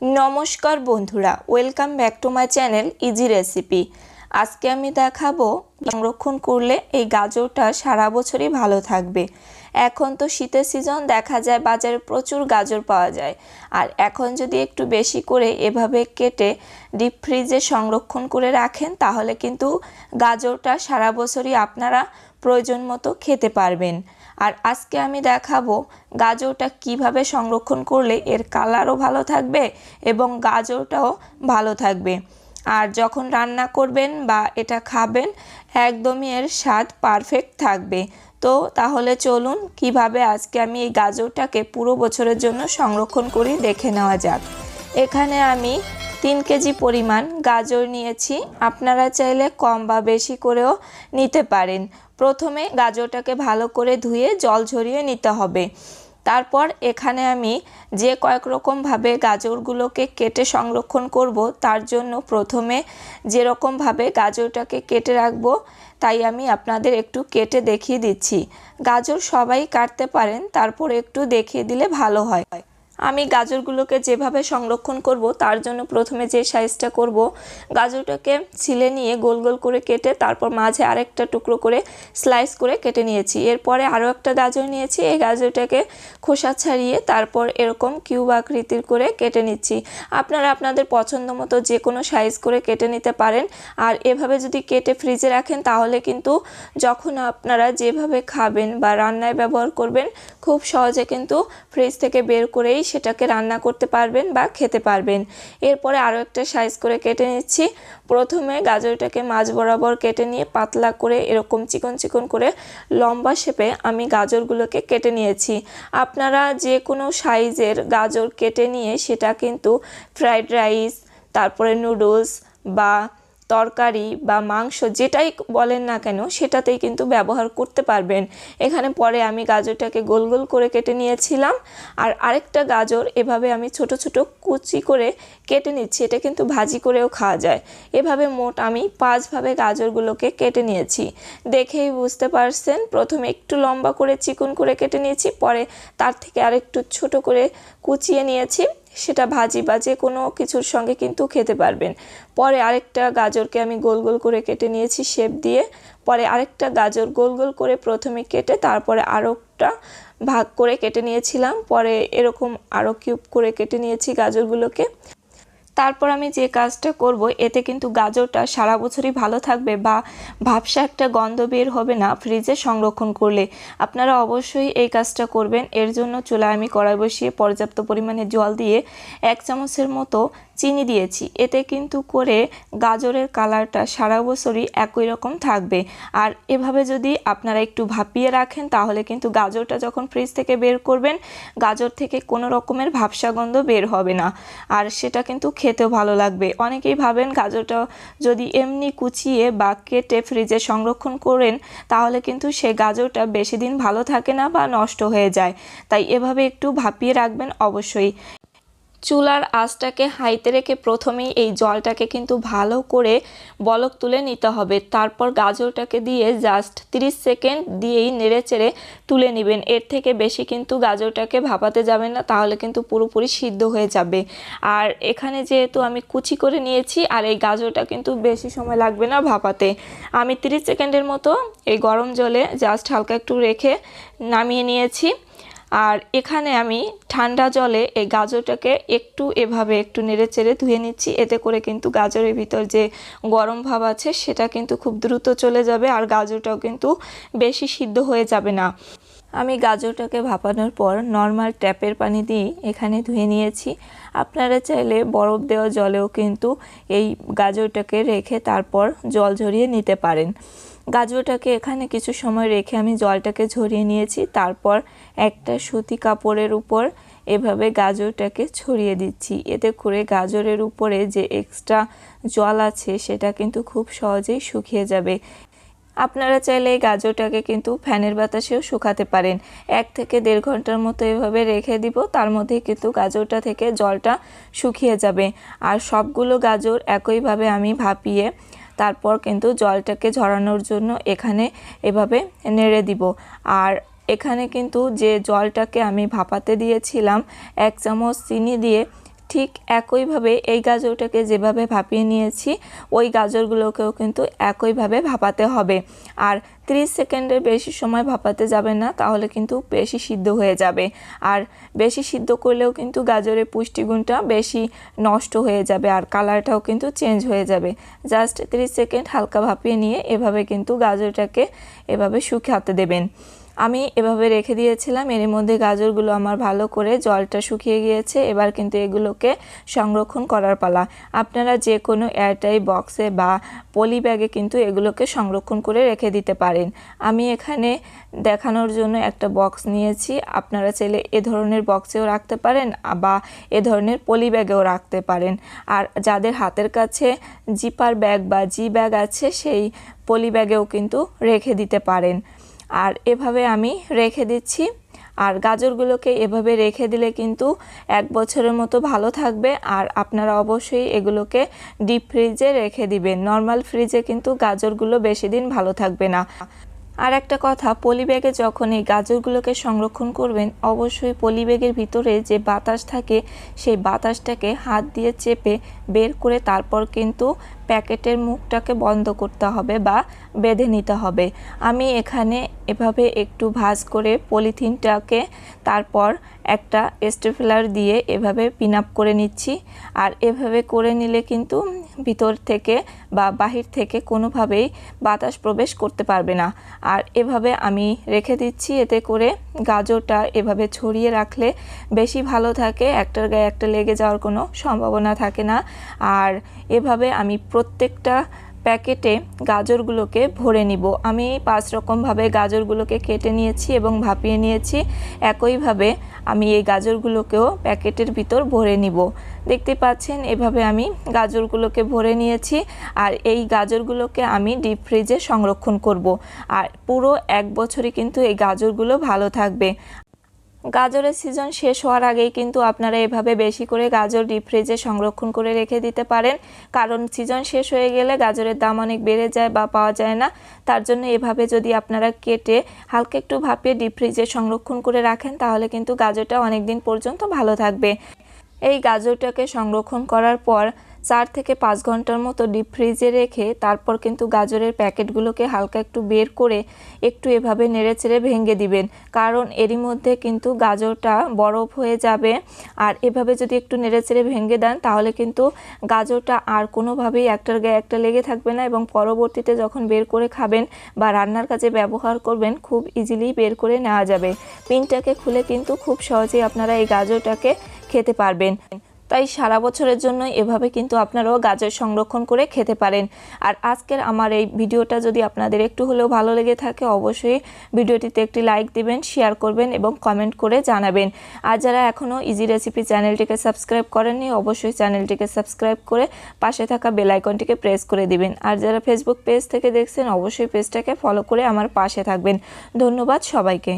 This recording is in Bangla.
নমস্কার বন্ধুরা welcome back to my channel easy recipe আজকে আমি দেখাবো সংরক্ষণ করলে এই গাজরটা সারা বছরই ভালো থাকবে। এখন তো শীতের সিজন দেখা যায় বাজারে প্রচুর গাজর পাওয়া যায়। আর এখন যদি একটু বেশি করে এভাবে কেটে ডিপ ফ্রিজে সংরক্ষণ করে রাখেন, তাহলে কিন্তু গাজরটা সারা বছরই আপনারা প্রয়োজন মতো খেতে পারবেন। আর আজকে আমি দেখাবো গাজরটা কীভাবে সংরক্ষণ করলে এর কালারও ভালো থাকবে এবং গাজরটাও ভালো থাকবে। আর যখন রান্না করবেন বা এটা খাবেন, একদমই এর স্বাদ পারফেক্ট থাকবে। তো তাহলে চলুন কীভাবে আজকে আমি এই গাজরটাকে পুরো বছরের জন্য সংরক্ষণ করি দেখে নেওয়া যাক। এখানে আমি তিন কেজি পরিমাণ গাজর নিয়েছি। আপনারা চাইলে কম বা বেশি করেও নিতে পারেন। প্রথমে গাজরটাকে ভালো করে ধুয়ে জল ঝরিয়ে নিতে হবে। তারপর এখানে আমি যে কয়েক রকমভাবে গাজরগুলোকে কেটে সংরক্ষণ করব, তার জন্য প্রথমে যেরকমভাবে গাজরটাকে কেটে রাখব, তাই আমি আপনাদের একটু কেটে দেখিয়ে দিচ্ছি। গাজর সবাই কাটতে পারেন, তারপর একটু দেখিয়ে দিলে ভালো হয়। আমি গাজরগুলোকে যেভাবে সংরক্ষণ করব, তার জন্য প্রথমে যে সাইজটা করব, গাজরটাকে ছিলে নিয়ে গোল গোল করে কেটে তারপর মাঝে আরেকটা টুকরো করে স্লাইস করে কেটে নিয়েছি। এরপরে আরও একটা গাজর নিয়েছি, এই গাজরটাকে খোসা ছাড়িয়ে তারপর এরকম কিউব আকৃতির করে কেটে নিচ্ছি। আপনারা আপনাদের পছন্দ মতো যে কোনো সাইজ করে কেটে নিতে পারেন, আর এভাবে যদি কেটে ফ্রিজে রাখেন, তাহলে কিন্তু যখন আপনারা যেভাবে খাবেন বা রান্নায় ব্যবহার করবেন খুব সহজে কিন্তু ফ্রিজ থেকে বের করেই সেটাকে রান্না করতে পারবেন বা খেতে পারবেন। এরপরে আরও একটা সাইজ করে কেটে নিচ্ছি। প্রথমে গাজরটাকে মাছ বরাবর কেটে নিয়ে পাতলা করে এরকম চিকন চিকন করে লম্বা শেপে আমি গাজরগুলোকে কেটে নিয়েছি। আপনারা যে কোনো সাইজের গাজর কেটে নিয়ে সেটা কিন্তু ফ্রাইড রাইস তারপরে নুডলস বা তরকারি বা মাংস যেটাই বলেন না কেন, সেটাতেই কিন্তু ব্যবহার করতে পারবেন। এখানে পরে আমি গাজরটাকে গোল গোল করে কেটে নিয়েছিলাম। আর আরেকটা গাজর এভাবে আমি ছোট ছোট কুচি করে কেটে নিচ্ছি, এটা কিন্তু ভাজি করেও খাওয়া যায়। এভাবে মোট আমি পাঁচভাবে গাজরগুলোকে কেটে নিয়েছি। দেখেই বুঝতে পারছেন, প্রথমে একটু লম্বা করে চিকন করে কেটে নিয়েছি, পরে তার থেকে আরেকটু ছোট করে কুচিয়ে নিয়েছি। সেটা ভাজি বা যে কোনো কিছুর সঙ্গে কিন্তু খেতে পারবেন। পরে আরেকটা গাজরকে আমি গোল গোল করে কেটে নিয়েছি শেপ দিয়ে। পরে আরেকটা গাজর গোল গোল করে প্রথমে কেটে তারপরে আরেকটা ভাগ করে কেটে নিয়েছিলাম। পরে এরকম আরও কিউব করে কেটে নিয়েছি গাজরগুলোকে। তারপর আমি যে কাজটা করব, এতে কিন্তু গাজরটা সারা বছরই ভালো থাকবে বা ভাবসা একটা গন্ধ বের হবে না ফ্রিজে সংরক্ষণ করলে। আপনারা অবশ্যই এই কাজটা করবেন। এর জন্য চুলায় আমি কড়াই বসিয়ে পর্যাপ্ত পরিমাণে জল দিয়ে এক চামচের মতো চিনি দিয়েছি। এতে কিন্তু করে গাজরের কালারটা সারা বছরই একই রকম থাকবে। আর এভাবে যদি আপনারা একটু ভাপিয়ে রাখেন, তাহলে কিন্তু গাজরটা যখন ফ্রিজ থেকে বের করবেন, গাজর থেকে কোনো রকমের ভাবসা গন্ধ বের হবে না। আর সেটা কিন্তু খেতেও ভালো লাগবে। অনেকেই ভাবেন গাজরটা যদি এমনি কুচিয়ে বা কেটে ফ্রিজে সংরক্ষণ করেন, তাহলে কিন্তু সে গাজরটা বেশি দিন ভালো থাকে না বা নষ্ট হয়ে যায়। তাই এভাবে একটু ভাপিয়ে রাখবেন অবশ্যই। চুলার আঁচটাকে হাইতে রেখে প্রথমেই এই জলটাকে কিন্তু ভালো করে বলক তুলে নিতে হবে। তারপর গাজরটাকে দিয়ে জাস্ট 30 সেকেন্ড দিয়েই নেড়ে চেড়ে তুলে নেবেন। এর থেকে বেশি কিন্তু গাজরটাকে ভাপাতে যাবেন না, তাহলে কিন্তু পুরোপুরি সিদ্ধ হয়ে যাবে। আর এখানে যেহেতু আমি কুচি করে নিয়েছি, আর এই গাজরটা কিন্তু বেশি সময় লাগবে না ভাপাতে। আমি 30 সেকেন্ডের মতো এই গরম জলে জাস্ট হালকা একটু রেখে নামিয়ে নিয়েছি। আর এখানে আমি ঠান্ডা জলে এই গাজরটাকে একটু এভাবে একটু নেড়ে চেড়ে ধুয়ে নিচ্ছি। এতে করে কিন্তু গাজরের ভিতর যে গরম ভাব আছে, সেটা কিন্তু খুব দ্রুত চলে যাবে আর গাজরটাও কিন্তু বেশি সিদ্ধ হয়ে যাবে না। আমি গাজরটাকে ভাপানোর পর নর্মাল ট্যাপের পানি দিয়ে এখানে ধুয়ে নিয়েছি। আপনারা চাইলে বরফ দেওয়া জলেও কিন্তু এই গাজরটাকে রেখে তারপর জল ঝরিয়ে নিতে পারেন। গাজরটাকে এখানে কিছু সময় রেখে আমি জলটাকে ঝরিয়ে নিয়েছি। তারপর একটা সুতি কাপড়ের উপর এভাবে গাজরটাকে ছড়িয়ে দিচ্ছি। এতে করে গাজরের উপরে যে এক্সট্রা জল আছে, সেটা কিন্তু খুব সহজেই শুকিয়ে যাবে। আপনারা চাইলে এই গাজরটাকে কিন্তু ফ্যানের বাতাসেও শুকাতে পারেন। এক থেকে দেড় ঘণ্টার মতো এভাবে রেখে দিব, তার মধ্যে কিন্তু গাজরটা থেকে জলটা শুকিয়ে যাবে। আর সবগুলো গাজর একইভাবে আমি ভাপিয়ে তারপর কিন্তু জলটাকে ঝরানোর জন্য এখানে এভাবে নেড়ে দিব। আর এখানে কিন্তু যে জলটাকে আমি ভাপাতে দিয়েছিলাম, এক চামচ চিনি দিয়ে ঠিক একইভাবে এই গাজরটাকে যেভাবে ভাপিয়ে নিয়েছি, ওই গাজরগুলোকেও কিন্তু একইভাবে ভাপাতে হবে। আর 30 সেকেন্ডের বেশি সময় ভাপাতে যাবে না, তাহলে কিন্তু বেশি সিদ্ধ হয়ে যাবে। আর বেশি সিদ্ধ করলেও কিন্তু গাজরের পুষ্টিগুণটা বেশি নষ্ট হয়ে যাবে আর কালারটাও কিন্তু চেঞ্জ হয়ে যাবে। জাস্ট 30 সেকেন্ড হালকা ভাপিয়ে নিয়ে এভাবে কিন্তু গাজরটাকে এভাবে শুকাতে দেবেন। আমি এভাবে রেখে দিয়েছিলাম। এর মধ্যে গাজরগুলো আমার ভালো করে জলটা শুকিয়ে গিয়েছে। এবার কিন্তু এগুলোকে সংরক্ষণ করার পালা। আপনারা যে কোনো এয়ারটাই বক্সে বা পলি ব্যাগে কিন্তু এগুলোকে সংরক্ষণ করে রেখে দিতে পারেন। আমি এখানে দেখানোর জন্য একটা বক্স নিয়েছি। আপনারা চাইলে এ ধরনের বক্সেও রাখতে পারেন বা এ ধরনের পলি ব্যাগেও রাখতে পারেন। আর যাদের হাতের কাছে জিপার ব্যাগ বা জি ব্যাগ আছে, সেই পলি ব্যাগেও কিন্তু রেখে দিতে পারেন। আর এভাবে আমি রেখে দিচ্ছি। আর গাজরগুলোকে এভাবে রেখে দিলে কিন্তু এক বছরের মতো ভালো থাকবে। আর আপনারা অবশ্যই এগুলোকে ডিপ ফ্রিজে রেখে দিবেন। নর্মাল ফ্রিজে কিন্তু গাজরগুলো বেশি দিন ভালো থাকবে না। আর একটা কথা পলি ব্যাগে যখন এই গাজরগুলোকে সংরক্ষণ করবেন, অবশ্যই পলি ব্যাগের ভিতরে যে বাতাস থাকে, সেই বাতাসটাকে হাত দিয়ে চেপে বের করে তারপর কিন্তু প্যাকেটের মুখটাকে বন্ধ করতে হবে বা বেঁধে নিতে হবে। আমি এখানে এভাবে একটু ভাজ করে পলিথিনটাকে তারপর একটা স্টেফলার দিয়ে এভাবে পিন আপ করে নিচ্ছি। আর এভাবে করে নিলে কিন্তু ভিতর থেকে বা বাহির থেকে কোনোভাবেই বাতাস প্রবেশ করতে পারবে না। আর এভাবে আমি রেখে দিচ্ছি, এতে করে গাজরটা এভাবে ছড়িয়ে রাখলে বেশি ভালো থাকে, একটার গায়ে একটা লেগে যাওয়ার কোনো সম্ভাবনা থাকে না। আর এভাবে আমি প্রত্যেকটা প্যাকেটে গাজরগুলোকে ভরে নিব। আমি পাঁচ রকমভাবে গাজরগুলোকে কেটে নিয়েছি এবং ভাপিয়ে নিয়েছি। একইভাবে আমি এই গাজরগুলোকেও প্যাকেটের ভিতর ভরে নিব। দেখতে পাচ্ছেন, এভাবে আমি গাজরগুলোকে ভরে নিয়েছি আর এই গাজরগুলোকে আমি ডিপ ফ্রিজে সংরক্ষণ করব। আর পুরো এক বছরই কিন্তু এই গাজরগুলো ভালো থাকবে। গাজরের সিজন শেষ হওয়ার আগেই কিন্তু আপনারা এভাবে বেশি করে গাজর ডিপ ফ্রিজে সংরক্ষণ করে রেখে দিতে পারেন। কারণ সিজন শেষ হয়ে গেলে গাজরের দাম অনেক বেড়ে যায় বা পাওয়া যায় না। তার জন্য এভাবে যদি আপনারা কেটে হালকা একটু ভাপিয়ে ডিপ ফ্রিজে সংরক্ষণ করে রাখেন, তাহলে কিন্তু গাজরটা অনেক দিন পর্যন্ত ভালো থাকবে। এই গাজরটাকে সংরক্ষণ করার পর চার থেকে পাঁচ ঘণ্টার মতো ডিপ ফ্রিজে রেখে তারপর কিন্তু গাজরের প্যাকেটগুলোকে হালকা একটু বের করে একটু এভাবে নেড়েচেড়ে ভেঙে দিবেন। কারণ এরই মধ্যে কিন্তু গাজরটা বরফ হয়ে যাবে। আর এভাবে যদি একটু নেড়েচেড়ে ভেঙে দেন, তাহলে কিন্তু গাজরটা আর কোনোভাবেই একটার গায়ে একটা লেগে থাকবে না এবং পরবর্তীতে যখন বের করে খাবেন বা রান্নার কাজে ব্যবহার করবেন, খুব ইজিলি বের করে নেওয়া যাবে। পিনটাকে খুলে কিন্তু খুব সহজেই আপনারা এই গাজরটাকে খেতে পারবেন। তাই সারা বছরের জন্য এভাবে কিন্তু আপনারাও গাজর সংরক্ষণ করে খেতে পারেন। আর আজকের আমার এই ভিডিওটা যদি আপনাদের একটু হলেও ভালো লেগে থাকে, অবশ্যই ভিডিওটিতে একটি লাইক দিবেন, শেয়ার করবেন এবং কমেন্ট করে জানাবেন। আর যারা এখনও ইজি রেসিপি চ্যানেলটিকে সাবস্ক্রাইব করেননি, অবশ্যই চ্যানেলটিকে সাবস্ক্রাইব করে পাশে থাকা বেলাইকনটিকে প্রেস করে দিবেন। আর যারা ফেসবুক পেজ থেকে দেখছেন, অবশ্যই পেজটাকে ফলো করে আমার পাশে থাকবেন। ধন্যবাদ সবাইকে।